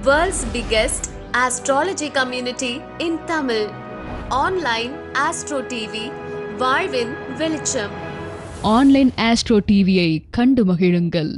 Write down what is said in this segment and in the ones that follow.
World's biggest astrology community in Tamil. Online Astro TV, வாழ்வின் வெளிச்சம் online astro டிவியை கண்டு மகிழுங்கள்.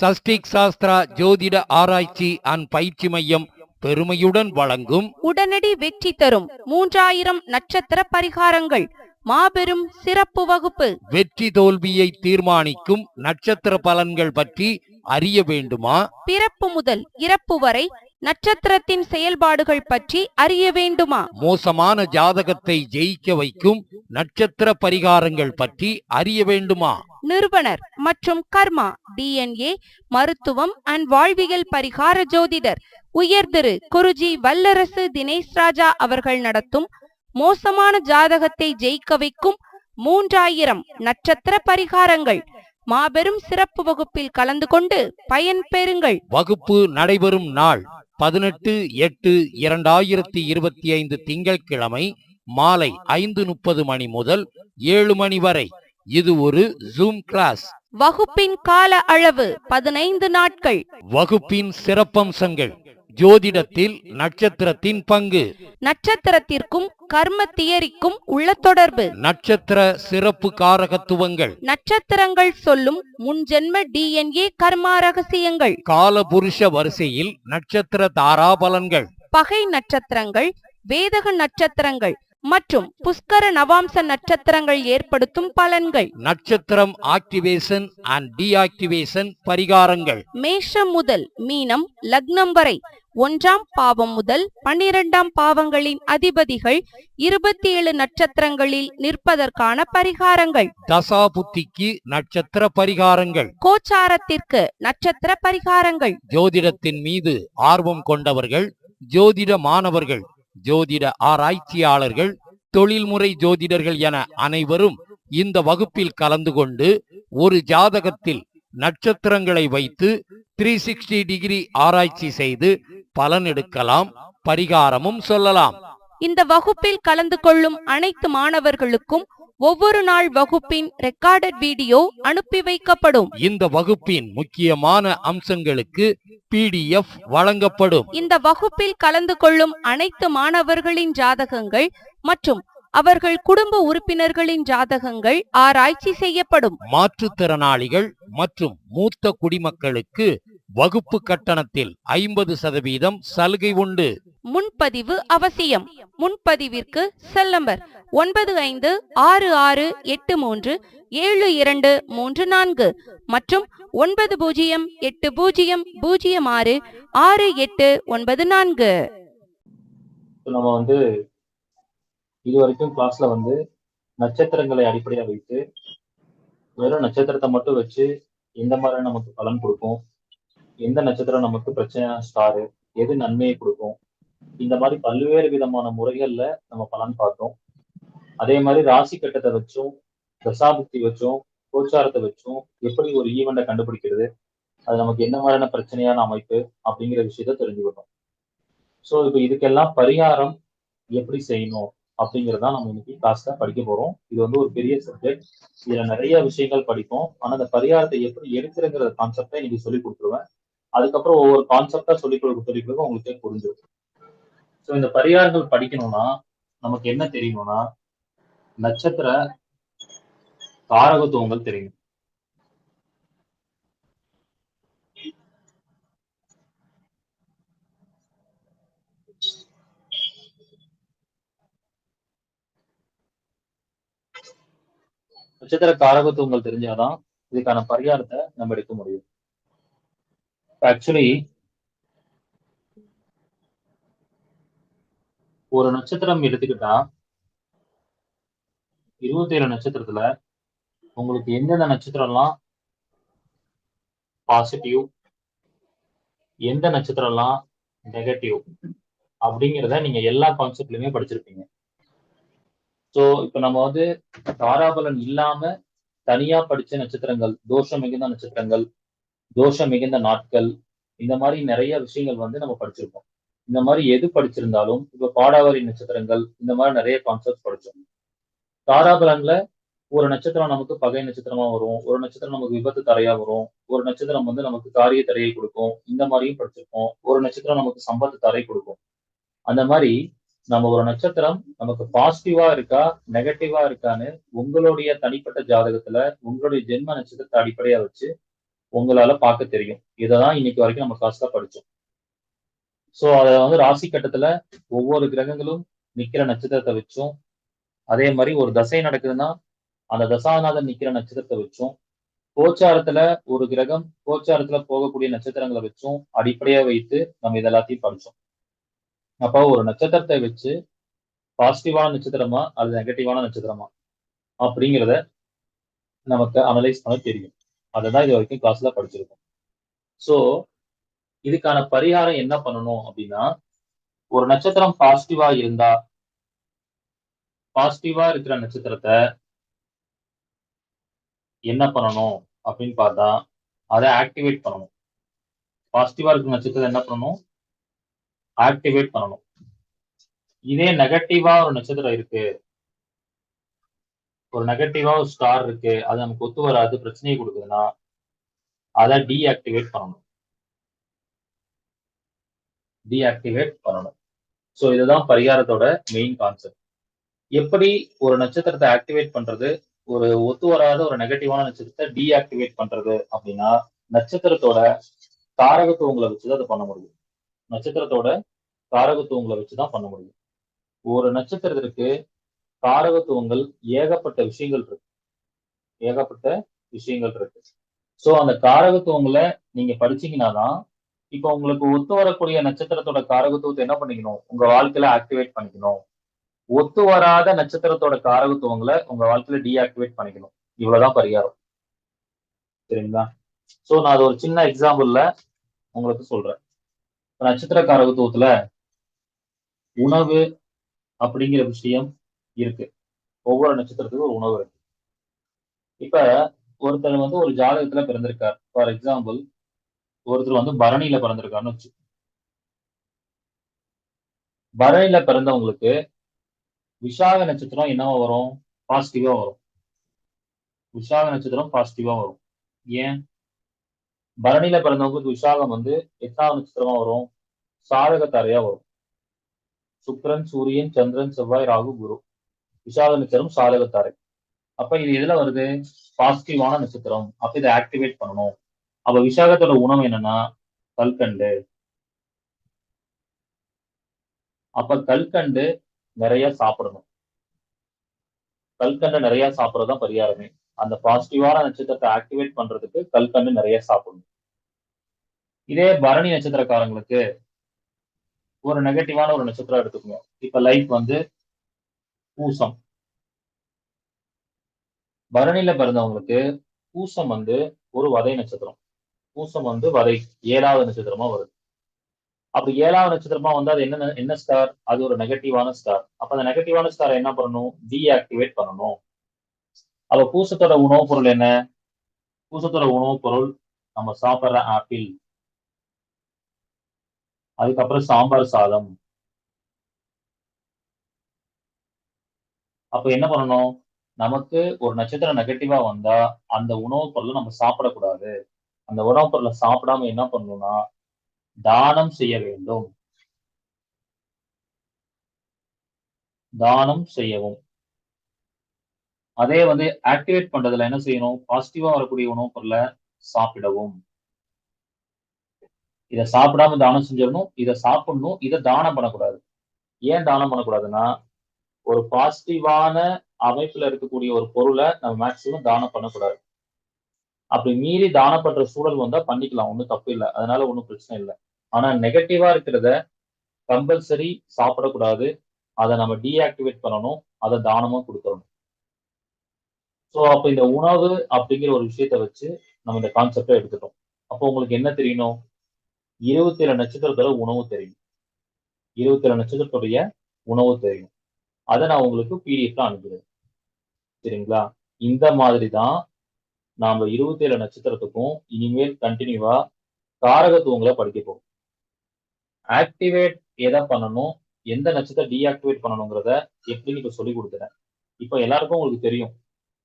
சஷ்டிக் சாஸ்திரா ஜோதிட ஆராய்ச்சி அண்ட் பயிற்சி மையம் பெருமையுடன் வழங்கும் உடனடி வெற்றி தரும் மூன்றாயிரம் நட்சத்திர பரிகாரங்கள். மாபெரும் சிறப்பு வகுப்பு. வெற்றி தோல்வியை தீர்மானிக்கும் நட்சத்திர பலன்கள் பற்றி அறிய வேண்டுமா? பிறப்பு முதல் இறப்பு வரை நட்சத்திரத்தின் செயல்பாடுகள் பற்றி அறிய வேண்டுமா? மோசமான ஜாதகத்தை ஜெயிக்க வைக்கும் நட்சத்திர பரிகாரங்கள் பற்றி அறிய வேண்டுமா? நிறுவனர் மற்றும் கர்மா டிஎன்ஏ மருத்துவம் அண்ட் வாழ்வியல் பரிகார ஜோதிடர் உயர்திரு குருஜி வல்லரசு தினேஷ் ராஜா அவர்கள் நடத்தும் மோசமான ஜாதகத்தை ஜெயிக்க வைக்கும் மூன்றாயிரம் நட்சத்திர பரிகாரங்கள். மாபெரும் சிறப்பு வகுப்பில் கலந்து கொண்டு பயன் பெறுங்கள். வகுப்பு நடைபெறும் நாள் பதினெட்டு எட்டு இரண்டாயிரத்தி இருபத்தி ஐந்து திங்கட்கிழமை மாலை ஐந்து முப்பது மணி முதல் ஏழு மணி வரை. இது ஒரு ஜூம் கிளாஸ் வகுப்பின் கால அளவு பதினைந்து நாட்கள். வகுப்பின் சிறப்பம்சங்கள். ஜோதிடத்தில் நட்சத்திரத்தின் பங்கு. நட்சத்திரத்திற்கும் கர்ம தியரிக்கும் உள்ள தொடர்பு நட்சத்திர சிறப்பு காரகத்துவங்கள். நட்சத்திரங்கள் சொல்லும் முன்ஜென்ம டிஎன்ஏ கர்மா ரகசியங்கள். காலபுருஷ வரிசையில் நட்சத்திர தாராபலன்கள். பகை நட்சத்திரங்கள் வேதக நட்சத்திரங்கள் மற்றும் புஷ்கர நவாம்ச நட்சத்திரங்கள் ஏற்படுத்தும் பலன்கள். நட்சத்திரம் ஆக்டிவேஷன் அண்ட் டீஆக்டிவேஷன் பரிகாரங்கள். மேஷம் முதல் மீனம் லக்னம் வரை ஒன்றாம் பாவம் முதல் பன்னிரெண்டாம் பாவங்களின் அதிபதிகள் இருபத்தி ஏழு நட்சத்திரங்களில் நிற்பதற்கான பரிகாரங்கள். தசா புத்திக்கு நட்சத்திர பரிகாரங்கள். கோச்சாரத்திற்கு நட்சத்திர பரிகாரங்கள். ஜோதிடத்தின் மீது ஆர்வம் கொண்டவர்கள் ஜோதிட மாணவர்கள் ஜோதிட ஆராய்ச்சியாளர்கள் தொழில்முறை ஜோதிடர்கள் என அனைவரும் இந்த வகுப்பில் கலந்து கொண்டு ஒரு ஜாதகத்தில் நட்சத்திரங்களை வைத்து த்ரீ சிக்ஸ்டி டிகிரி ஆராய்ச்சி செய்து பலன் எடுக்கலாம் பரிகாரமும் சொல்லலாம். இந்த வகுப்பில் கலந்து கொள்ளும் அனைத்து மாணவர்களுக்கும் ஒவ்வொரு நாள் வகுப்பின் ரெக்கார்டட் வீடியோ அனுப்பி வைக்கப்படும். இந்த வகுப்பின் முக்கியமான அம்சங்களுக்கு பிடிஎஃப் வழங்கப்படும். இந்த வகுப்பில் கலந்து கொள்ளும் அனைத்து மாணவர்களின் ஜாதகங்கள் மற்றும் அவர்கள் குடும்ப உறுப்பினர்களின் ஜாதகங்கள் ஆராய்ச்சி செய்யப்படும். மாற்றுத்திறனாளிகள் மற்றும் மூத்த குடிமக்களுக்கு வகுப்பு கட்டணத்தில் ஐம்பது சதவீதம் சலுகை உண்டு. முன்பதிவு அவசியம். முன்பதிவிற்கு செல் நம்பர் ஒன்பது ஐந்து ஆறு ஆறு எட்டு மூன்று ஏழு இரண்டு மூன்று நான்கு மற்றும் ஒன்பது பூஜ்ஜியம் எட்டு பூஜ்ஜியம் பூஜ்ஜியம் ஆறு ஆறு எட்டு ஒன்பது நான்கு. நம்ம வந்து இது வரைக்கும் கிளாஸ்ல வந்து நட்சத்திரங்களை அடிப்படையாக வைத்து வெறும் நட்சத்திரத்தை மட்டும் வச்சு எந்த மாதிரி நமக்கு பலன் கொடுக்கும் எந்த நட்சத்திரம் நமக்கு பிரச்சனையான ஸ்டாரு எது நன்மையை கொடுக்கும்? இந்த மாதிரி பல்வேறு விதமான முறைகள்ல நம்ம பலன் பார்த்தோம். அதே மாதிரி ராசி கட்டத்தை வச்சும் தசாபுக்தி வச்சும் கோச்சாரத்தை வச்சும் எப்படி ஒரு ஈவெண்ட்டை கண்டுபிடிக்கிறது? அது நமக்கு என்ன மாதிரியான பிரச்சனையான அமைப்பு அப்படிங்கிற விஷயத்த தெரிஞ்சுக்கணும். ஸோ இப்போ இதுக்கெல்லாம் பரிகாரம் எப்படி செய்யணும் அப்படிங்கிறதா நம்ம இன்னைக்கு கிளாஸ்ல படிக்க போறோம். இது வந்து ஒரு பெரிய சப்ஜெக்ட் இதுல நிறைய விஷயங்கள் படிப்போம். ஆனா அந்த பரிகாரத்தை எப்படி எடுக்கிறங்கிற கான்செப்டை இன்னைக்கு சொல்லி கொடுத்துருவேன். அதுக்கப்புறம் ஒவ்வொரு கான்செப்டா சொல்லி கொடுக்க சொல்லி கொடுக்க உங்களுக்கே புரிஞ்சிருக்கும். ஸோ இந்த பரிகாரங்கள் படிக்கணும்னா நமக்கு என்ன தெரியணும்னா நட்சத்திர காரகத்துவங்கள் தெரியும். நட்சத்திர காரகத்துவங்கள் தெரிஞ்சாதான் இதுக்கான பரிகாரத்தை நம்ம எடுக்க முடியும். ஆக்சுவலி ஒரு நட்சத்திரம் எடுத்துக்கிட்டா இருபத்தி ஏழு நட்சத்திரத்துல உங்களுக்கு எந்தெந்த நட்சத்திரம்லாம் பாசிட்டிவ் எந்த நட்சத்திரம்லாம் நெகட்டிவ் அப்படிங்கிறத நீங்க எல்லா கான்செப்ட்லயுமே படிச்சிருப்பீங்க. ஸோ இப்போ நம்ம வந்து தாராபலன் இல்லாம தனியா படிச்ச நட்சத்திரங்கள் தோஷம் மிகுந்த நட்சத்திரங்கள் தோஷம் மிகுந்த நாட்கள் இந்த மாதிரி நிறைய விஷயங்கள் வந்து நம்ம படிச்சிருக்கோம். இந்த மாதிரி எது படிச்சிருந்தாலும் இப்ப பாடாவரி நட்சத்திரங்கள் இந்த மாதிரி நிறைய கான்செப்ட் படிச்சோம். தாராபலன்ல ஒரு நட்சத்திரம் நமக்கு பகை நட்சத்திரமா வரும் ஒரு நட்சத்திரம் நமக்கு விபத்து தரையா வரும் ஒரு நட்சத்திரம் வந்து நமக்கு காரிய தரையை கொடுக்கும் இந்த மாதிரியும் படிச்சிருக்கோம். ஒரு நட்சத்திரம் நமக்கு சம்பத்து தரை கொடுக்கும். அந்த மாதிரி நம்ம ஒரு நட்சத்திரம் நமக்கு பாசிட்டிவா இருக்கா நெகட்டிவா இருக்கான்னு உங்களுடைய தனிப்பட்ட ஜாதகத்துல உங்களுடைய ஜென்ம நட்சத்திரத்தை அடிப்படையா வச்சு உங்களால பார்க்க தெரியும். இதைதான் இன்னைக்கு வரைக்கும் நம்ம காசுல படிச்சோம். சோ அத வந்து ராசி கட்டத்துல ஒவ்வொரு கிரகங்களும் நிக்கிற நட்சத்திரத்தை வச்சும் அதே மாதிரி ஒரு தசை நடக்குதுன்னா அந்த தசாநாதன் நிக்கிற நட்சத்திரத்தை வச்சும் கோச்சாரத்துல ஒரு கிரகம் கோச்சாரத்துல போகக்கூடிய நட்சத்திரங்களை வச்சும் அடிப்படையா வைத்து நம்ம இது எல்லாத்தையும் படிச்சோம். அப்போ ஒரு நட்சத்திரத்தை வச்சு பாசிட்டிவான நட்சத்திரமா அல்லது நெகட்டிவான நட்சத்திரமா அப்படிங்கிறத நமக்கு அனலைஸ் பண்ண தெரியும். அதை தான் இது வரைக்கும் கிளாஸ்ல படிச்சிருக்கோம். சோ இதுக்கான பரிகாரம் என்ன பண்ணணும் அப்படின்னா ஒரு நட்சத்திரம் பாசிட்டிவா இருந்தா பாசிட்டிவா இருக்கிற நட்சத்திரத்தை என்ன பண்ணணும் அப்படின்னு பார்த்தா அதை ஆக்டிவேட் பண்ணணும். பாசிட்டிவா இருக்கிற நட்சத்திரத்தை என்ன பண்ணணும்? ஆக்டிவேட் பண்ணணும். இதே நெகட்டிவா ஒரு நட்சத்திரம் இருக்கு ஒரு நெகட்டிவா ஒரு ஸ்டார் இருக்கு அது நமக்கு ஒத்து வராது பிரச்சனையை கொடுக்குதுன்னா அதை டீஆக்டிவேட் பண்ணணும். டீஆக்டிவேட் பண்ணணும். ஸோ இதுதான் பரிகாரத்தோட மெயின் கான்செப்ட் எப்படி ஒரு நட்சத்திரத்தை ஆக்டிவேட் பண்றது? ஒரு ஒத்து வராத ஒரு நெகட்டிவான நட்சத்திரத்தை டீஆக்டிவேட் பண்றது அப்படின்னா நட்சத்திரத்தோட காரகத்துவங்களை வச்சுதான் அதை பண்ண முடியும். நட்சத்திரத்தோட காரகத்துவங்களை வச்சுதான் பண்ண முடியும். ஒரு நட்சத்திரத்திற்கு காரகத்துவங்கள் ஏகப்பட்ட விஷயங்கள் இருக்கு. ஏகப்பட்ட விஷயங்கள் இருக்கு. சோ அந்த காரகத்துவங்களை நீங்க படிச்சீங்கன்னா தான் இப்போ உங்களுக்கு ஒத்து வரக்கூடிய நட்சத்திரத்தோட காரகத்துவத்தை என்ன பண்ணிக்கணும்? உங்க வாழ்க்கையில ஆக்டிவேட் பண்ணிக்கணும். ஒத்து வராத நட்சத்திரத்தோட காரகத்துவங்களை உங்க வாழ்க்கையில டீஆக்டிவேட் பண்ணிக்கணும். இவ்வளவுதான் பரிகாரம். சரிங்களா? சோ நான் அது ஒரு சின்ன எக்ஸாம்பிள்ல உங்களுக்கு சொல்றேன். நட்சத்திர காரகத்துவத்துல உணவு அப்படிங்கிற விஷயம் இருக்கு. ஒவ்வொரு நட்சத்திரத்துக்கும் ஒரு உணவு இருக்கு. இப்ப ஒருத்தர் வந்து ஒரு ஜாதகத்துல பிறந்திருக்கார். ஃபார் எக்ஸாம்பிள் ஒருத்தர் வந்து பரணியில பிறந்திருக்காருன்னு வச்சு. பரணியில பிறந்தவங்களுக்கு விஷாக நட்சத்திரம் என்னவா வரும்? பாசிட்டிவா வரும். விஷாக நட்சத்திரம் பாசிட்டிவா வரும். ஏன்? பரணியில பிறந்தவங்களுக்கு விஷாகம் வந்து எட்டாவது நட்சத்திரமா வரும். சாதக தரையா வரும். சுக்ரன் சூரியன் சந்திரன் செவ்வாய் ராகு குரு. விஷாக நட்சத்திரம் சாதக தாரை அப்ப இது எதுல வருது? பாசிட்டிவான நட்சத்திரம். அப்ப இதை ஆக்டிவேட் பண்ணணும். அப்ப விஷாகத்தோட உணவு என்னன்னா கல்கண்டு. அப்ப கல்கண்டு நிறைய சாப்பிடணும். கல்கண்டு நிறைய சாப்பிடறதுதான் பரிகாரமே. அந்த பாசிட்டிவான நட்சத்திரத்தை ஆக்டிவேட் பண்றதுக்கு கல்கண்டு நிறைய சாப்பிடணும். இதே பரணி நட்சத்திரக்காரங்களுக்கு ஒரு நெகட்டிவான ஒரு நட்சத்திரம் எடுத்துக்கணும் இப்ப லைஃப் வந்து பூசம். பரணியில பிறந்தவங்களுக்கு பூசம் வந்து ஒரு வதை நட்சத்திரம். பூசம் வந்து வதை ஏழாவது நட்சத்திரமா வருது. அப்படி ஏழாவது நட்சத்திரமா வந்து அது என்ன என்ன ஸ்டார் அது ஒரு நெகட்டிவான ஸ்டார் அப்ப அந்த நெகட்டிவான ஸ்டாரை என்ன பண்ணணும்? டீஆக்டிவேட் பண்ணணும். அப்ப பூசத்தோட உணவுப் பொருள் என்ன? பூசத்தோட உணவுப் பொருள் நம்ம சாப்பிடுற ஆப்பிள் அதுக்கப்புறம் சாம்பார் சாதம். அப்ப என்ன பண்ணணும்? நமக்கு ஒரு நட்சத்திரம் நெகட்டிவா வந்தா அந்த உணவுப் பொருளை நம்ம சாப்பிடக்கூடாது. அந்த உணவுப் பொருளை சாப்பிடாம என்ன பண்ணணும்னா தானம் செய்ய வேண்டும். தானம் செய்யவும். அதே வந்து ஆக்டிவேட் பண்றதுல என்ன செய்யணும்? பாசிட்டிவா வரக்கூடிய உணவுப் பொருளை சாப்பிடவும். இதை சாப்பிடாம தானம் செஞ்சிடணும் இதை சாப்பிடணும் இதை தானம் பண்ணக்கூடாது. ஏன் தானம் பண்ணக்கூடாதுன்னா ஒரு பாசிட்டிவான அமைப்புல இருக்கக்கூடிய ஒரு பொருளை நம்ம மேக்சிமம் தானம் பண்ணக்கூடாது. அப்படி மீறி தானம் பண்ற சூழல் வந்தா பண்ணிக்கலாம். ஒன்றும் தப்பு இல்லை. அதனால ஒன்றும் பிரச்சனை இல்லை. ஆனா நெகட்டிவா இருக்கிறத கம்பல்சரி சாப்பிடக்கூடாது. அதை நம்ம டீஆக்டிவேட் பண்ணணும். அதை தானமா கொடுத்துடணும் ஸோ அப்போ இந்த உணவு அப்படிங்கிற ஒரு விஷயத்த வச்சு நம்ம இந்த கான்செப்டை எடுத்துட்டோம். அப்போ உங்களுக்கு என்ன தெரியணும்? இருபத்தி ஏழு நட்சத்திரத்தோட உணவு தெரியும். இருபத்தி ஏழு நட்சத்திரத்துடைய உணவு தெரியும். அதை நான் உங்களுக்கு பிடிஎஃப்ல அனுப்புகிறேன் சரிங்களா? இந்த மாதிரி தான் நாம இருபத்தி ஏழு நட்சத்திரத்துக்கும் இனிமேல் கண்டினியூவா காரகத்துவங்களை படிக்க போகும் ஆக்டிவேட் எதை பண்ணணும்? எந்த நட்சத்திரம் டீஆக்டிவேட் பண்ணணுங்கிறத எப்படின்னு இப்போ சொல்லி கொடுத்துறேன் இப்போ எல்லாருக்கும் உங்களுக்கு தெரியும்.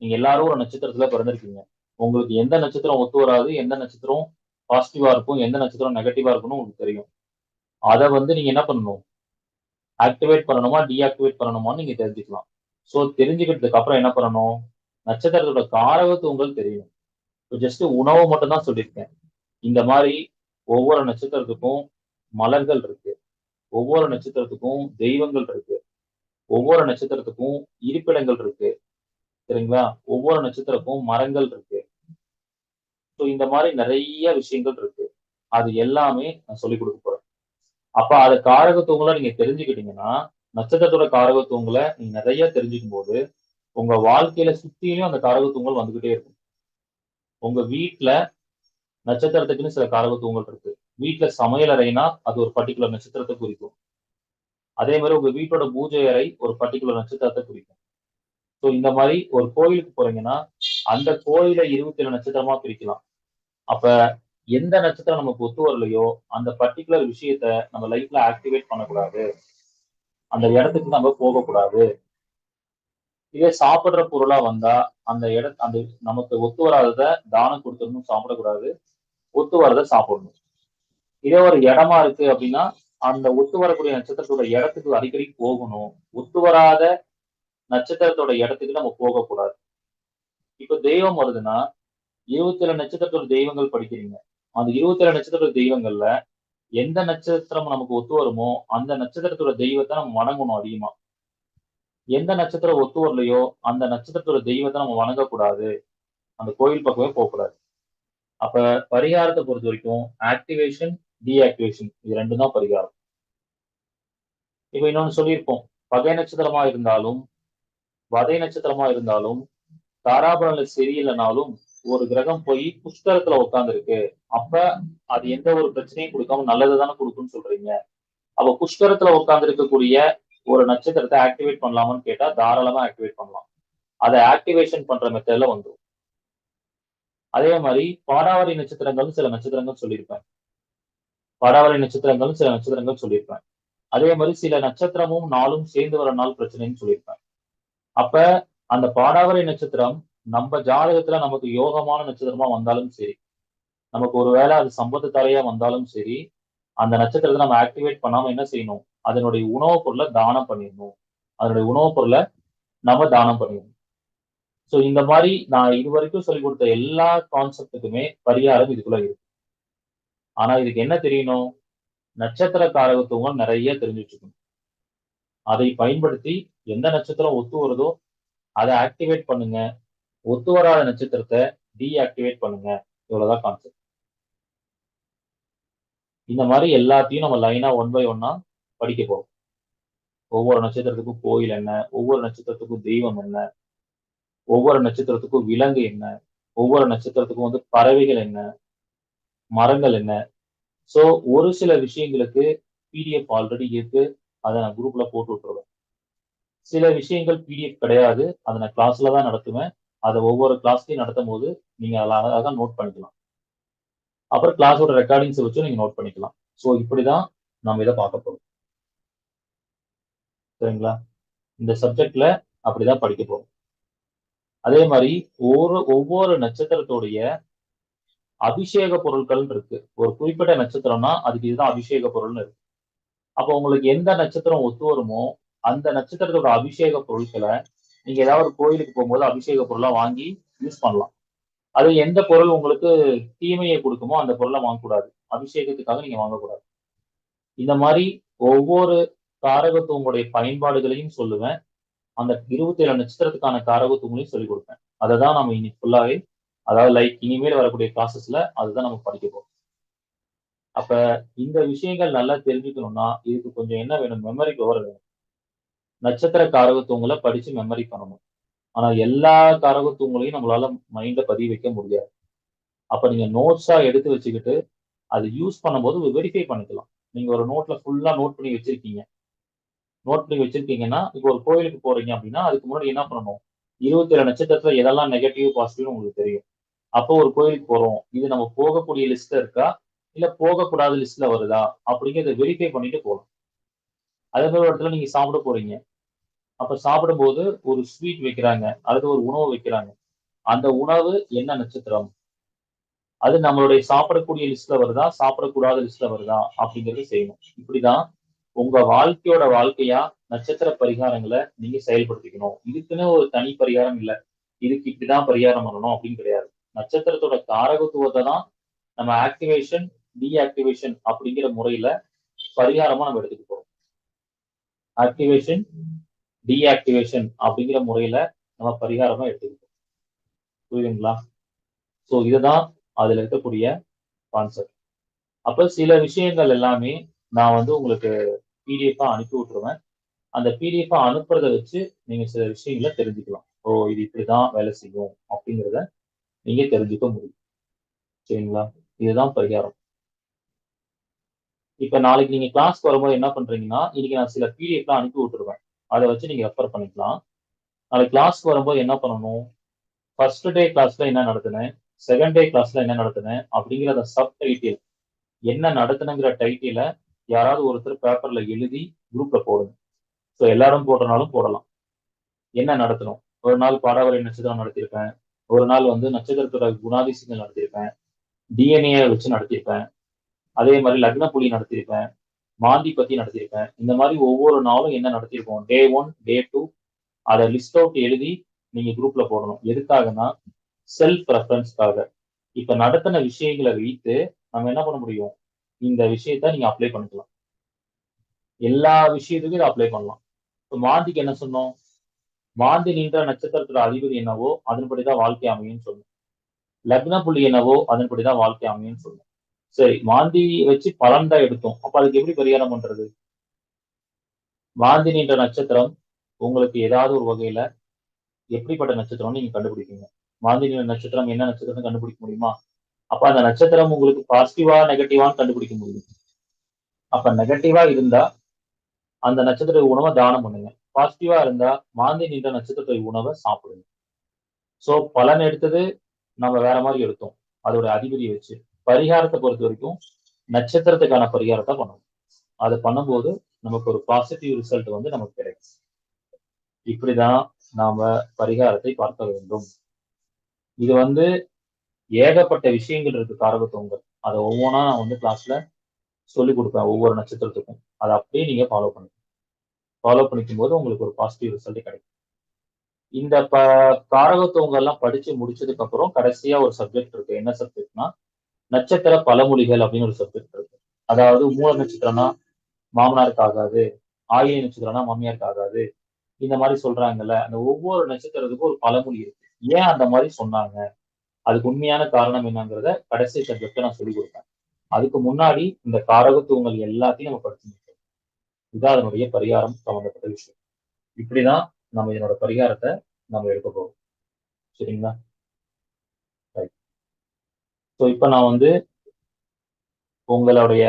நீங்க எல்லாரும் ஒரு நட்சத்திரத்துல பிறந்திருக்கீங்க. உங்களுக்கு எந்த நட்சத்திரம் ஒத்து வராது எந்த நட்சத்திரம் பாசிட்டிவா இருக்கும் எந்த நட்சத்திரம் நெகட்டிவா இருக்கும்னு உங்களுக்கு தெரியும். அதை வந்து நீங்க என்ன பண்ணணும்? ஆக்டிவேட் பண்ணணுமா டீஆக்டிவேட் பண்ணணுமான்னு நீங்க தெரிஞ்சுக்கலாம். ஸோ தெரிஞ்சுக்கிட்டதுக்கு அப்புறம் என்ன பண்ணணும்? நட்சத்திரத்தோட காரகத்துவங்கள் தெரியும். ஜஸ்ட் உணவு மட்டும் தான் சொல்லியிருக்கேன். இந்த மாதிரி ஒவ்வொரு நட்சத்திரத்துக்கும் மலர்கள் இருக்கு. ஒவ்வொரு நட்சத்திரத்துக்கும் தெய்வங்கள் இருக்கு. ஒவ்வொரு நட்சத்திரத்துக்கும் இருப்பிடங்கள் இருக்கு. சரிங்களா? ஒவ்வொரு நட்சத்திரக்கும் மரங்கள் இருக்கு. ஸோ இந்த மாதிரி நிறைய விஷயங்கள் இருக்கு. அது எல்லாமே நான் சொல்லிக் கொடுக்க போறேன். அப்ப அது காரகத்துவங்களை நீங்க தெரிஞ்சுக்கிட்டீங்கன்னா நட்சத்திரத்தோட காரகத்துவங்களை நீங்க நிறைய தெரிஞ்சுக்கும் போது உங்க வாழ்க்கையில சுத்தியும் அந்த காரகத்துவங்கள் வந்துகிட்டே இருக்கும். உங்க வீட்டுல நட்சத்திரத்துக்குன்னு சில காரகத்துவங்கள் இருக்கு. வீட்டுல சமையல் அறைனா அது ஒரு பர்டிகுலர் நட்சத்திரத்தை குறிக்கும். அதே மாதிரி உங்க வீட்டோட பூஜை அறை ஒரு பர்டிகுலர் நட்சத்திரத்தை குறிக்கும். ஸோ இந்த மாதிரி ஒரு கோயிலுக்கு போறீங்கன்னா அந்த கோயிலை இருபத்தி ஏழு நட்சத்திரமா பிரிக்கலாம். அப்ப எந்த நட்சத்திரம் நமக்கு ஒத்து வரலையோ அந்த பர்டிகுலர் விஷயத்த நம்ம லைஃப்ல ஆக்டிவேட் பண்ணக்கூடாது. அந்த இடத்துக்கு நம்ம போகக்கூடாது. இதே சாப்பிடுற பொருளா வந்தா அந்த இட அந்த நமக்கு ஒத்து வராதத தானம் கொடுத்துடணும் சாப்பிடக்கூடாது. ஒத்து வரத சாப்பிடணும். இதே ஒரு இடமா இருக்கு அப்படின்னா அந்த ஒத்து வரக்கூடிய நட்சத்திரத்தோட இடத்துக்கு அடிக்கடி போகணும். ஒத்து வராத நட்சத்திரத்தோட இடத்துக்கு நம்ம போகக்கூடாது. இப்ப தெய்வம் வருதுன்னா இருபத்தி ஏழு நட்சத்திரத்தோட தெய்வங்கள் படிக்கிறீங்க. அந்த இருபத்தி ஏழு நட்சத்திர தெய்வங்கள்ல எந்த நட்சத்திரம் நமக்கு ஒத்து வருமோ அந்த நட்சத்திரத்தோட தெய்வத்தை நம்ம வணங்கணும் அதிகமா. எந்த நட்சத்திரம் ஒத்து வரலையோ அந்த நட்சத்திரத்தோட தெய்வத்தை நம்ம வணங்கக்கூடாது. அந்த கோயில் பக்கமே போகக்கூடாது. அப்ப பரிகாரத்தை பொறுத்த வரைக்கும் ஆக்டிவேஷன் டீஆக்டிவேஷன் இது ரெண்டும் தான் பரிகாரம். இப்ப இன்னொன்னு சொல்லியிருப்போம். பகை நட்சத்திரமா இருந்தாலும் வதை நட்சத்திரமா இருந்தாலும் தாராபரணல சரியில்லைனாலும் ஒரு கிரகம் போய் புஷ்கரத்துல உட்காந்துருக்கு அப்ப அது எந்த ஒரு பிரச்சனையும் கொடுக்காம நல்லது தானே கொடுக்கும்னு சொல்றீங்க. அப்ப புஷ்கரத்துல உட்கார்ந்து இருக்கக்கூடிய ஒரு நட்சத்திரத்தை ஆக்டிவேட் பண்ணலாமான்னு கேட்டா தாராளமா ஆக்டிவேட் பண்ணலாம். அதை ஆக்டிவேஷன் பண்ற மெத்தட்ல வந்துடும் அதே மாதிரி பாடாவரி நட்சத்திரங்கள் சில நட்சத்திரங்கள் சொல்லியிருப்பேன். பாடாவரி நட்சத்திரங்கள் சில நட்சத்திரங்கள் சொல்லியிருப்பேன். அதே மாதிரி சில நட்சத்திரமும் நாளும் சேர்ந்து வர நாள் பிரச்சனைன்னு சொல்லியிருப்பேன். அப்ப அந்த பாடாவரி நட்சத்திரம் நம்ம ஜாதகத்துல நமக்கு யோகமான நட்சத்திரமா வந்தாலும் சரி நமக்கு ஒருவேளை அது சம்பத்து வந்தாலும் சரி அந்த நட்சத்திரத்தை நம்ம ஆக்டிவேட் பண்ணாம என்ன செய்யணும்? அதனுடைய உணவுப் பொருளை தானம் பண்ணிடணும். அதனுடைய உணவுப் பொருளை நம்ம தானம் பண்ணிடணும். ஸோ இந்த மாதிரி நான் இது வரைக்கும் சொல்லிக் கொடுத்த எல்லா கான்செப்டுக்குமே பரிகாரம் இதுக்குள்ள இருக்கு. ஆனா இதுக்கு என்ன தெரியணும்? நட்சத்திர காரகத்துவங்கள் நிறைய தெரிஞ்சு வச்சுக்கணும் அதை பயன்படுத்தி எந்த நட்சத்திரம் ஒத்து வருதோ அதை ஆக்டிவேட் பண்ணுங்க. ஒத்து வராத நட்சத்திரத்தை டீஆக்டிவேட் பண்ணுங்க. இவ்வளவுதான் கான்செப்ட் இந்த மாதிரி எல்லாத்தையும் நம்ம லைனா ஒன் பை ஒன்னா படிக்க போறோம். ஒவ்வொரு நட்சத்திரத்துக்கும் கோயில் என்ன? ஒவ்வொரு நட்சத்திரத்துக்கும் தெய்வம் என்ன? ஒவ்வொரு நட்சத்திரத்துக்கும் விலங்கு என்ன? ஒவ்வொரு நட்சத்திரத்துக்கும் வந்து பறவைகள் என்ன? மரங்கள் என்ன? ஸோ ஒரு சில விஷயங்களுக்கு பிடிஎஃப் ஆல்ரெடி இருக்கு. அதை நான் குரூப்ல போட்டு விட்டுருவேன். சில விஷயங்கள் பிடிஎஃப் கிடையாது. அதை நான் கிளாஸ்ல தான் நடத்துவேன். அதை ஒவ்வொரு கிளாஸ்லையும் நடத்தும் போது நீங்க அதில் அழகாக நோட் பண்ணிக்கலாம். அப்புறம் கிளாஸோட ரெக்கார்டிங்ஸ் வச்சும் நீங்க நோட் பண்ணிக்கலாம். ஸோ இப்படிதான் நம்ம இதை பார்க்க போறோம். சரிங்களா? இந்த சப்ஜெக்ட்ல அப்படிதான் படிக்க போறோம். அதே மாதிரி ஒவ்வொரு ஒவ்வொரு நட்சத்திரத்துடைய அபிஷேக பொருட்கள் இருக்கு. ஒரு குறிப்பிட்ட நட்சத்திரம்னா அதுக்கு இதுதான் அபிஷேக பொருள்னு இருக்கு. அப்போ உங்களுக்கு எந்த நட்சத்திரம் ஒத்து வருமோ அந்த நட்சத்திரத்தோட அபிஷேக பொருட்களை நீங்க ஏதாவது ஒரு கோயிலுக்கு போகும்போது அபிஷேக பொருளா வாங்கி யூஸ் பண்ணலாம். அது எந்த பொருள் உங்களுக்கு தீமையை கொடுக்குமோ அந்த பொருளை வாங்கக்கூடாது. அபிஷேகத்துக்காக நீங்க வாங்கக்கூடாது. இந்த மாதிரி ஒவ்வொரு காரகத்துவங்களுடைய பயன்பாடுகளையும் சொல்லுவேன். அந்த இருபத்தி ஏழு நட்சத்திரத்துக்கான காரகத்துவங்களையும் சொல்லிக் கொடுப்பேன். அதை தான் நம்ம இன்னைக்கு ஃபுல்லாவே அதாவது லைக் இனிமேல் வரக்கூடிய ப்ராசஸ்ல அதுதான் நம்ம படிக்க போறோம். அப்ப இந்த விஷயங்கள் நல்லா தெரிஞ்சுக்கணும்னா இதுக்கு கொஞ்சம் என்ன வேணும்? மெமரி பவர் வேணும். நட்சத்திர காரகத்துவங்களை படிச்சு மெமரி பண்ணணும். ஆனா எல்லா காரகத்துவங்களையும் நம்மளால மைண்ட்ல பதிய வைக்க முடியாது. அப்ப நீங்க நோட்ஸா எடுத்து வச்சுக்கிட்டு அதை யூஸ் பண்ணும்போது வெரிஃபை பண்ணிக்கலாம். நீங்க ஒரு நோட்ல ஃபுல்லா நோட் பண்ணி வச்சிருக்கீங்க. நோட் பண்ணி வச்சிருக்கீங்கன்னா இப்போ ஒரு கோயிலுக்கு போறீங்க அப்படின்னா அதுக்கு முன்னாடி என்ன பண்ணணும்? இருபத்தி ஏழு நட்சத்திரத்துல எதெல்லாம் நெகட்டிவ் பாசிட்டிவ்னு உங்களுக்கு தெரியும். அப்போ ஒரு கோயிலுக்கு போறோம். இது நம்ம போகக்கூடிய லிஸ்ட்ல இருக்கா? இல்ல போகக்கூடாத லிஸ்ட்ல வருதா? அப்படிங்கிறத வெரிஃபை பண்ணிட்டு போகலாம். அதே மாதிரி ஒரு இடத்துல நீங்க சாப்பிட போறீங்க. அப்ப சாப்பிடும்போது ஒரு ஸ்வீட் வைக்கிறாங்க. அல்லது ஒரு உணவு வைக்கிறாங்க. அந்த உணவு என்ன நட்சத்திரம்? அது நம்மளுடைய சாப்பிடக்கூடிய லிஸ்ட்ல வருதா? சாப்பிடக்கூடாத லிஸ்ட்ல வருதா? அப்படிங்கறது செய்யணும். இப்படிதான் உங்க வாழ்க்கையோட வாழ்க்கையா நட்சத்திர பரிகாரங்களை நீங்க செயல்படுத்திக்கணும். இதுக்குன்னு ஒரு தனி பரிகாரம் இல்லை. இதுக்கு இப்படிதான் பரிகாரம் பண்ணணும் அப்படின்னு கிடையாது. நட்சத்திரத்தோட காரகத்துவத்தை தான் நம்ம ஆக்டிவேஷன் டீஆக்டிவேஷன் அப்படிங்கிற முறையில பரிகாரமா நம்ம எடுத்துக்கிட்டோம் ஆக்டிவேஷன் டீஆக்டிவேஷன் அப்படிங்கிற முறையில நம்ம பரிகாரமா எடுத்துக்கிட்டோம். புரியுதுங்களா? ஸோ இதுதான் அதுல இருக்கக்கூடிய கான்செப்ட் அப்ப சில விஷயங்கள் எல்லாமே நான் வந்து உங்களுக்கு பிடிஎஃபா அனுப்பி விட்டுருவேன். அந்த பிடிஎஃபா அனுப்புறத வச்சு நீங்க சில விஷயங்களை தெரிஞ்சுக்கலாம். ஓ இது இப்படிதான் வேலை செய்யும் அப்படிங்கிறத நீங்க தெரிஞ்சுக்க முடியும். சரிங்களா? இதுதான் பரிகாரம். இப்ப நாளைக்கு நீங்க கிளாஸ்க்கு வரும்போது என்ன பண்றீங்கன்னா இன்னைக்கு நான் சில பிடிஎஃப்லாம் அனுப்பி விட்டுருவேன். அதை வச்சு நீங்க ரெஃபர் பண்ணிக்கலாம். நாளைக்கு கிளாஸ்க்கு வரும்போது என்ன பண்ணணும்? ஃபர்ஸ்ட் டே கிளாஸ்ல என்ன நடத்தினேன்? செகண்ட் டே கிளாஸ்ல என்ன நடத்தினேன்? அப்படிங்கிற அந்த சப் டைட்டில் என்ன நடத்தினங்கிற டைட்டில யாராவது ஒருத்தர் பேப்பர்ல எழுதி குரூப்ல போடுங்க. ஸோ எல்லாரும் போடுறனாலும் போடலாம். என்ன நடத்தணும்? ஒரு நாள் பாடாவளி நட்சத்திரம் நடத்தியிருப்பேன். ஒரு நாள் வந்து நட்சத்திரத்தோட குணாதிசயங்கள் நடத்தியிருப்பேன். டிஎன்ஏ வச்சு நடத்தியிருப்பேன். அதே மாதிரி லக்ன புலி நடத்தியிருப்பேன் மாந்தி பத்தி நடத்தியிருப்பேன். இந்த மாதிரி ஒவ்வொரு நாளும் என்ன நடத்தியிருப்போம்? டே ஒன் டே டூ அதை லிஸ்ட் அவுட் எழுதி நீங்க குரூப்ல போடணும். எதுக்காகனா செல்ஃப் ரெஃபரன்ஸ்க்காக இப்ப நடத்தின விஷயங்களை வைத்து நம்ம என்ன பண்ண முடியும்? இந்த விஷயத்த நீங்க அப்ளை பண்ணிக்கலாம். எல்லா விஷயத்துக்கும் இதை அப்ளை பண்ணலாம். இப்போ மாந்திக்கு என்ன சொன்னோம்? மாந்தி நின்ற நட்சத்திரத்தோட அதிபதி என்னவோ அதன்படிதான் வாழ்க்கை அமையும்னு சொன்னோம். லக்ன புள்ளி என்னவோ அதன்படிதான் வாழ்க்கை அமையும்னு சொன்னோம். சரி மாந்தி வச்சு பலன் தான் எடுத்தோம். அப்ப அதுக்கு எப்படி பரிகாரம் பண்றது? மாந்தி நின்ற நட்சத்திரம் உங்களுக்கு ஏதாவது ஒரு வகையில எப்படிப்பட்ட நட்சத்திரம்னு நீங்க கண்டுபிடிப்பீங்க. மாந்தி நின்ற நட்சத்திரம் என்ன நட்சத்திரம் கண்டுபிடிக்க முடியுமா? அப்ப அந்த நட்சத்திரம் உங்களுக்கு பாசிட்டிவா நெகட்டிவான்னு கண்டுபிடிக்க முடியும். அப்ப நெகட்டிவா இருந்தா அந்த நட்சத்திர உணவை தானம் பண்ணுங்க. பாசிட்டிவா இருந்தா மாந்தி நின்ற நட்சத்திர உணவை சாப்பிடுங்க. சோ பலன் எடுத்தது நம்ம வேற மாதிரி எடுத்தோம். அதோட அதிபதியை வச்சு. பரிகாரத்தை பொறுத்த வரைக்கும் நட்சத்திரத்துக்கான பரிகாரத்தை பண்ணணும் அதை பண்ணும்போது நமக்கு ஒரு பாசிட்டிவ் ரிசல்ட் வந்து நமக்கு கிடைக்கும். இப்படிதான் நாம பரிகாரத்தை பார்க்க வேண்டும். இது வந்து ஏகப்பட்ட விஷயங்கள் இருக்கு காரகத்துவங்கள். அதை ஒவ்வொன்றா நான் வந்து கிளாஸ்ல சொல்லி கொடுப்பேன் ஒவ்வொரு நட்சத்திரத்துக்கும். அதை அப்படியே நீங்க ஃபாலோ பண்ணுங்க. ஃபாலோ பண்ணிக்கும் போது உங்களுக்கு ஒரு பாசிட்டிவ் ரிசல்ட் கிடைக்கும். இந்த ப காரகத்துவங்கள் எல்லாம் படிச்சு முடிச்சதுக்கு அப்புறம் கடைசியா ஒரு சப்ஜெக்ட் இருக்கு. என்ன சப்ஜெக்ட்னா நட்சத்திர பழமொழிகள் அப்படின்னு ஒரு சப்ஜெக்ட் இருக்கு. அதாவது மூல நட்சத்திரம்னா மாமனாருக்கு ஆகாது ஆயிரம் நட்சத்திரம்னா மாமியாருக்கு ஆகாது. இந்த மாதிரி சொல்றாங்கல்ல அந்த ஒவ்வொரு நட்சத்திரத்துக்கும் ஒரு பழமொழி இருக்கு. ஏன் அந்த மாதிரி சொன்னாங்க? அதுக்கு உண்மையான காரணம் என்னங்கிறத கடைசி சப்ஜெக்ட நான் சொல்லி கொடுப்பேன். அதுக்கு முன்னாடி இந்த காரகத்துவங்கள் எல்லாத்தையும் நம்ம படிச்சு முடிக்கணும் இதுதான் அதனுடைய பரிகாரம் சம்பந்தப்பட்ட விஷயம். இப்படிதான் நம்ம இதனோட பரிகாரத்தை நம்ம எடுக்க போறோம். சரிங்களா? ஸோ இப்போ நான் வந்து உங்களுடைய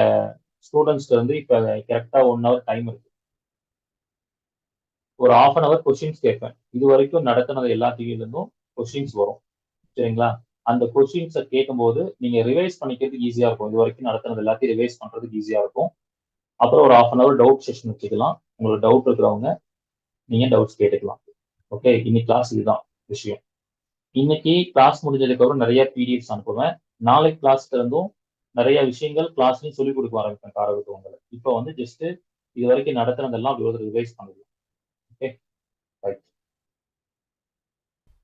ஸ்டூடெண்ட்ஸ்ல வந்து இப்போ கரெக்டாக ஒன் ஹவர் டைம் இருக்கு. ஒரு ஆஃப் அன் ஹவர் கொஷின்ஸ் கேட்பேன். இது வரைக்கும் நடத்தினது எல்லாத்தையும் கொஷின்ஸ் வரும். சரிங்களா? அந்த கொஸ்டின்ஸை கேட்கும்போது நீங்கள் ரிவைஸ் பண்ணிக்கிறதுக்கு ஈஸியாக இருக்கும். இது வரைக்கும் நடத்தினது எல்லாத்தையும் ரிவைஸ் பண்ணுறதுக்கு ஈஸியாக இருக்கும். அப்புறம் ஒரு half an hour doubt session வச்சுக்கலாம். உங்களுக்கு டவுட் இருக்கிறவங்க நீங்கள் டவுட்ஸ் கேட்டுக்கலாம். ஓகே இன்னைக்கு கிளாஸ் இதுதான் விஷயம். இன்னைக்கு கிளாஸ் முடிஞ்சதுக்கப்புறம் நிறைய பிடிஎஃப்ஸ் அனுப்புவேன். நாளைக்கு கிளாஸ்ல இருந்தும் நிறைய விஷயங்கள் கிளாஸ்லயும் சொல்லிக் கொடுக்க ஆரம்பிப்பேன் காரகத்துவங்களை இப்போ வந்து ஜஸ்ட் இது வரைக்கும் நடத்துனதெல்லாம் அப்படி ஒரு ரிவைஸ் பண்ணிடலாம் ஓகே ரைட்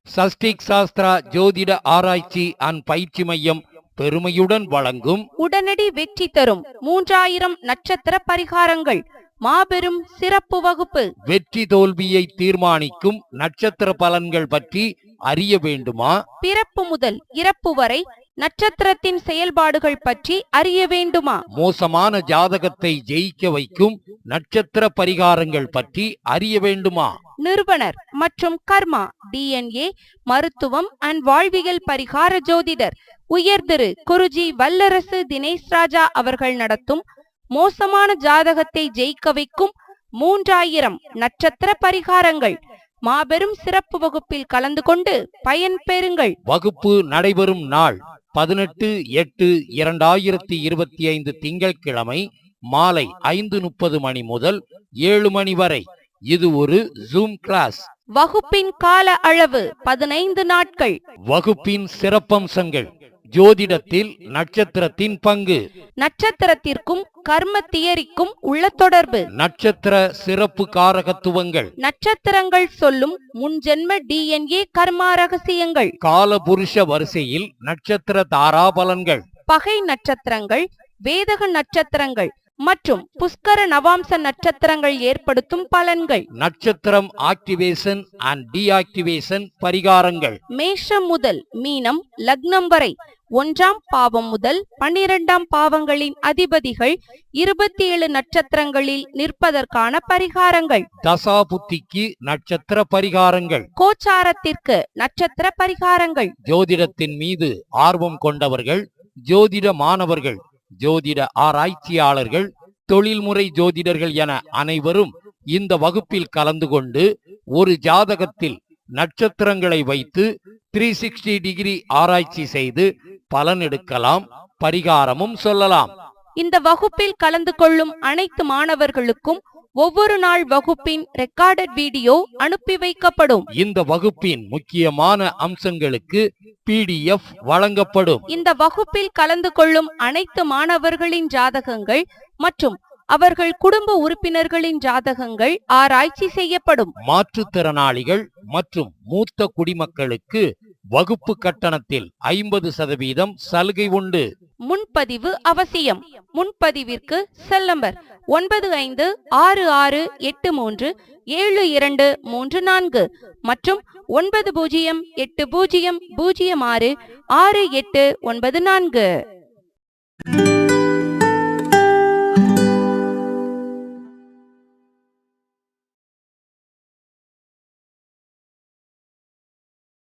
சஷ்டிக் சாஸ்திரா ஜோதிட ஆராய்ச்சி அண்ட் பயிற்சி மையம் பெருமையுடன் வழங்கும் உடனடி வெற்றி தரும் மூன்றாயிரம் நட்சத்திர பரிகாரங்கள். மாபெரும் சிறப்பு வகுப்பு. வெற்றி தோல்வியை தீர்மானிக்கும் நட்சத்திர பலன்கள் பற்றி அறிய வேண்டுமா? பிறப்பு முதல் இறப்பு வரை நட்சத்திரத்தின் செயல்பாடுகள் பற்றி அறிய வேண்டுமா? மோசமான ஜாதகத்தை ஜெயிக்க வைக்கும் நட்சத்திர பரிகாரங்கள் பற்றி அறிய வேண்டுமா? நிறுவனர் மற்றும் கர்மா டிஎன்ஏ மருத்துவம் அண்ட் வாழ்வியல் பரிகார ஜோதிடர் உயர் திரு குருஜி வல்லரசு தினேஷ் ராஜா அவர்கள் நடத்தும் மோசமான ஜாதகத்தை ஜெயிக்க வைக்கும் மூன்றாயிரம் நட்சத்திர பரிகாரங்கள். மாபெரும் சிறப்பு வகுப்பில் கலந்து கொண்டு பயன் பெறுங்கள். வகுப்பு நடைபெறும் நாள். பதினெட்டு எட்டு இரண்டாயிரத்தி இருபத்தி ஐந்து திங்கட்கிழமை மாலை ஐந்து முப்பது மணி முதல் ஏழு மணி வரை. இது ஒரு ஜூம் கிளாஸ் வகுப்பின் கால அளவு பதினைந்து நாட்கள். வகுப்பின் சிறப்பம்சங்கள். ஜோதிடத்தில் நட்சத்திரத்தின் பங்கு. நட்சத்திரத்திற்கும் கர்ம தியரிக்கும் உள்ள தொடர்பு. நட்சத்திர சிறப்பு காரகத்துவங்கள். நட்சத்திரங்கள் சொல்லும் முன்ஜென்ம டிஎன்ஏ கர்மா ரகசியங்கள். காலபுருஷ வரிசையில் நட்சத்திர தாராபலன்கள். பகை நட்சத்திரங்கள் வேதக நட்சத்திரங்கள் மற்றும் புஷ்கர நவாம்ச நட்சத்திரங்கள் ஏற்படுத்தும் பலன்கள். நட்சத்திரம் ஆக்டிவேஷன் அண்ட் டீஆக்டிவேஷன் பரிகாரங்கள். மேஷம் முதல் மீனம் லக்னம் வரை ஒன்றாம் பாவம் முதல் பன்னிரெண்டாம் பாவங்களின் அதிபதிகள் இருபத்தி ஏழு நட்சத்திரங்களில் நிற்பதற்கான பரிகாரங்கள். தசா புத்திக்கு நட்சத்திர பரிகாரங்கள். கோச்சாரத்திற்கு நட்சத்திர பரிகாரங்கள். ஜோதிடத்தின் மீது ஆர்வம் கொண்டவர்கள் ஜோதிட மாணவர்கள் ஜோதிட ஆராய்ச்சியாளர்கள் தொழில்முறை ஜோதிடர்கள் என அனைவரும் இந்த வகுப்பில் கலந்து கொண்டு ஒரு ஜாதகத்தில் நட்சத்திரங்களை வைத்து த்ரீ சிக்ஸ்டி டிகிரி ஆராய்ச்சி செய்து பலன் எடுக்கலாம் பரிகாரமும் சொல்லலாம். இந்த வகுப்பில் கலந்து கொள்ளும் அனைத்து மாணவர்களுக்கும் ஒவ்வொரு நாள் வகுப்பின் ரெக்கார்டட் வீடியோ அனுப்பி வைக்கப்படும். இந்த வகுப்பின் முக்கியமான அம்சங்களுக்கு பிடிஎஃப் வழங்கப்படும். இந்த வகுப்பில் கலந்து கொள்ளும் அனைத்து மாணவர்களின் ஜாதகங்கள் மற்றும் அவர்கள் குடும்ப உறுப்பினர்களின் ஜாதகங்கள் ஆராய்ச்சி செய்யப்படும். மாற்றுத்திறனாளிகள் மற்றும் மூத்த குடிமக்களுக்கு வகுப்பு கட்டணத்தில் ஐம்பது சதவீதம் சலுகை உண்டு. முன்பதிவு அவசியம். முன்பதிவிற்கு செல் நம்பர் ஒன்பது ஐந்து ஆறு ஆறு எட்டு மூன்று ஏழு இரண்டு மூன்று நான்கு மற்றும் ஒன்பது பூஜ்ஜியம் எட்டு பூஜ்ஜியம் பூஜ்ஜியம் ஆறு ஆறு எட்டு ஒன்பது நான்கு.